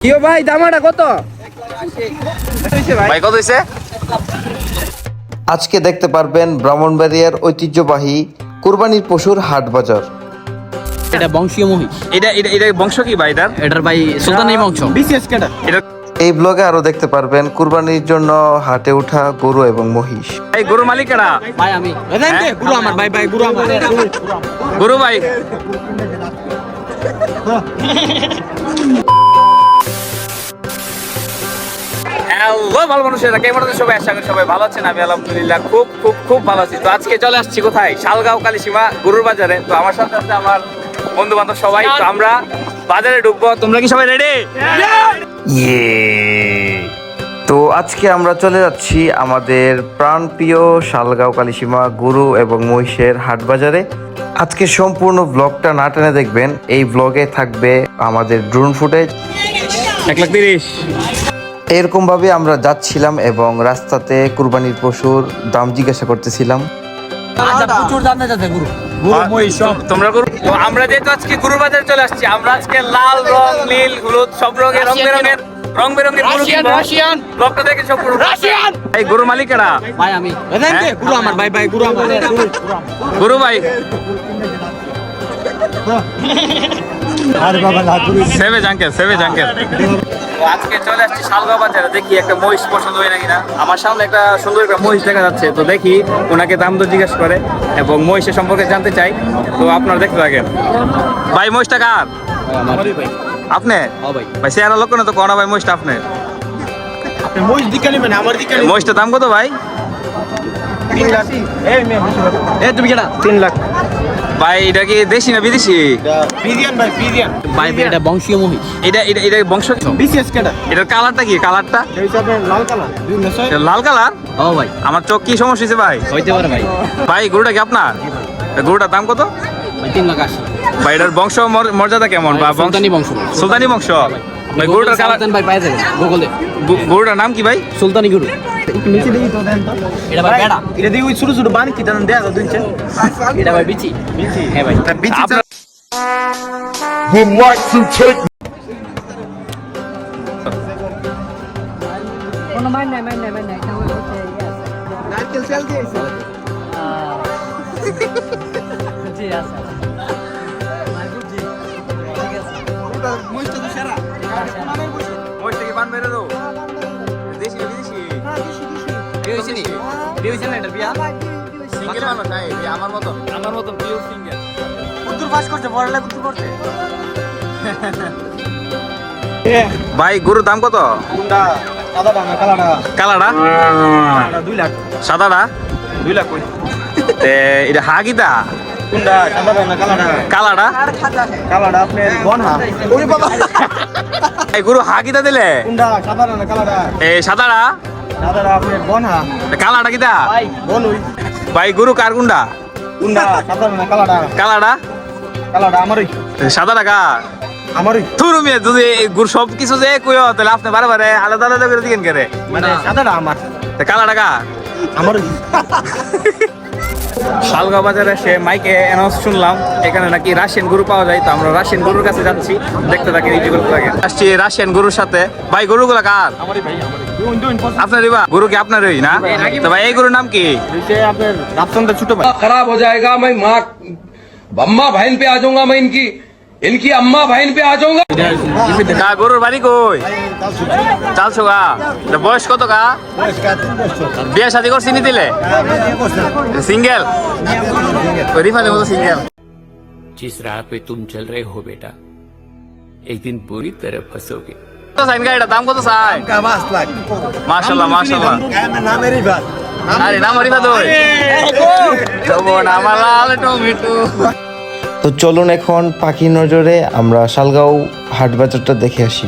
কিও ভাই দামাটা কত? ভাই কত হয়েছে আজকে দেখতে পারবেন ব্রাহ্মণবাড়িয়ার ঐতিহ্যবাহী কুরবানির পশুর হাট বাজার। এটা বংশীয় মহিষ এটা এটা এটা বংশ কি ভাই এটার? এটার ভাই সুলতানি বংশ। বিসিএস কেটা এটা এই ব্লগে আরও দেখতে পারবেন কুরবানির জন্য হাটে ওঠা গরু এবং মহিষ। এই গরু মালিকেরা ভাই আমি। হ্যাঁ? গুরু আমার ভাই ভাই গুরু আমার। গরু ভাই। হ্যালো ভালো মানুষেরা কেমন আছেন সবাই? আশা করি সবাই ভালো আছেন। আমি আলহামদুলিল্লাহ খুব খুব খুব ভালো আছি। তো আজকে চলে আসছি কোথায়? শালগাঁও কালীসীমা গরুর বাজারে। তো আমার সাথে আছে আমার বন্ধু বান্ধব সবাই। তো আমরা বাজারে ঢুকবো। তোমরা কি সবাই রেডি ইয়ে তো আজকে আমরা চলে যাচ্ছি আমাদের প্রাণপ্রিয় শালগাঁও কালীসীমা গরু এবং মহিষের হাট বাজারে। আজকে সম্পূর্ণ ব্লগটা না টেনে দেখবেন। এই ব্লগে থাকবে আমাদের ড্রোন ফুটেজ এক লাখ তিরিশ। এরকম ভাবে আমরা যাচ্ছিলাম এবং রাস্তাতে কুরবানির পশুর দাম জিজ্ঞাসা করতেছিলাম। আচ্ছা গুরু। তোমরা আমরা যেহেতু আজকে বাজারে চলে আসছি আমরা আজকে লাল রং নীল হলুদ সব রঙের রং বেরঙের রং বেরঙের গরু কিনবো। ব্লগটা দেখে সব গরু এই গরু মালিকেরা। ভাই আমি হ্যাঁ? গুরু আমার ভাই ভাই গুরু আমার। গরু ভাই। সেভে জাঙ্কেল সেভে জাঙ্কেল। আজকে চলে আসছি শালগাঁও বাজারে দেখি একটা মহিষ পছন্দ হয় নাকি না। আমার সামনে একটা সুন্দর একটা মহিষ দেখা যাচ্ছে তো দেখি ওনাকে দাম দর জিজ্ঞেস করে এবং মহিষের সম্পর্কে জানতে চাই। তো আপনারা দেখতে থাকেন। ভাই মহিষটা কার? আপনি? ও ভাই। ভাই চেহারা লোক না তো কোনা ভাই মহিষটা আপনি? আপনি মহিষ দিকে নেবেন আমার দিকে মহিষটার দাম কত ভাই? তিন লাখ। এই মেয়ে এ তুমি কেডা? তিন লাখ। ভাই এটা কি দেশি না বিদেশি? ভাই ভাই এটা বংশীয় মহিষ। এটা এটা এটা বংশ বিসিএস এটার কালারটা কি? কালারটা? লাল কালার লাল ও ভাই। আমার চোখ কি সমস্যা হয়েছে ভাই? হইতে পারে ভাই। ভাই গরুটা কি আপনার? গরুটার দাম কত? ভাই তিন লাখ আশি। ভাই এটার বংশ মর- মর্যাদা কেমন? বা সুলতানি বংশ সুলতানি বংশ। ভাই গরুটার কালার ভাই গুগলে। গরুটার নাম কি ভাই? সুলতানি গুরু। একটু নিচে দিই তো দেন তো। এটা ভাই বেড়া। এটা দিয়ে ওই ছোট ছোট বানি কি দেন দেয়া দুই এটা ভাই বিচি। হ্যাঁ ভাই। আপনার would like to take কোনো মান নাই মান নাই মান নাই। তাহলে হচ্ছে নারকেল সেল দিয়েছে জি আছে মাই বুঝি ঠিক আছে। মহিষটা তো সেরা। মহিষ থেকে পান মেরে দাও দেশি না বিদেশি বিয়ে নি? বিয়ে না এটা বিয়া? সিঙ্গেল মানুষ নাই আমার মতন? আমার মতন পিওর সিঙ্গেল উত্তর পাস করছে পড়ালেখা উত্তর করছে। ভাই গরুর দাম কত? কালাডা দুই লাখ। সাদাটা? দুই লাখ এটা হাগিতা কোনটা? কালাডা? কালারটা কালাডা আপনি বনহা ওরে বাবা। এই গরু হাগিতা দিলে? কোনটা? সাদা ডাঙা আপনি এই সাদাটা কালাটা আপনি ভাই কালারটা হই ভাই গুরু কার গুন্ডা? গুন্ডা সাদা না কালাটা কালাটা কালাটা আমারই। সাদা টাকা আমারই। থুরু মিয়া যদি গুর সব কিছু যে কইও তাহলে আপনি বারে বারে আলাদা আলাদা করে দিবেন করে? মানে সাদাটা আমার। কালাটা কা আমারই। শালগা বাজারে এসে মাইকে অ্যানাউন্স শুনলাম এখানে নাকি রাশিয়ান গরু পাওয়া যায় তো আমরা রাশিয়ান গরুর কাছে যাচ্ছি দেখতে থাকি এই গরু থাকে আসছি রাশিয়ান গরুর সাথে। ভাই গরুগুলো কার? আপনার গরু কি আপনারই না? তো ভাই এই গরুর নাম কি? আপনার ছোট ভাই। খারাপ হয়ে যায়গা ভাই মা বম্মা ভাইন পে আ মাইন কি ইনকি इनकी अम्मा बहन पे आ जाऊंगा কা গরুর বাড়ি কই চালছো গা এটা বয়স কত গা বিয়ে শাদি করছি নি দিলে সিঙ্গেল রিফাতে মতো সিঙ্গেল जिस राह पे तुम चल रहे हो बेटा एक दिन बुरी तरह फंसोगे কত সাইন গাড়িটা দাম কত চাই মাশাল্লাহ মাশাল্লাহ আরে নাম রিফা দই তবু নাম লাল টমেটো তো চলুন এখন পাখি নজরে আমরা শালগাঁও হাট বাজারটা দেখে আসি।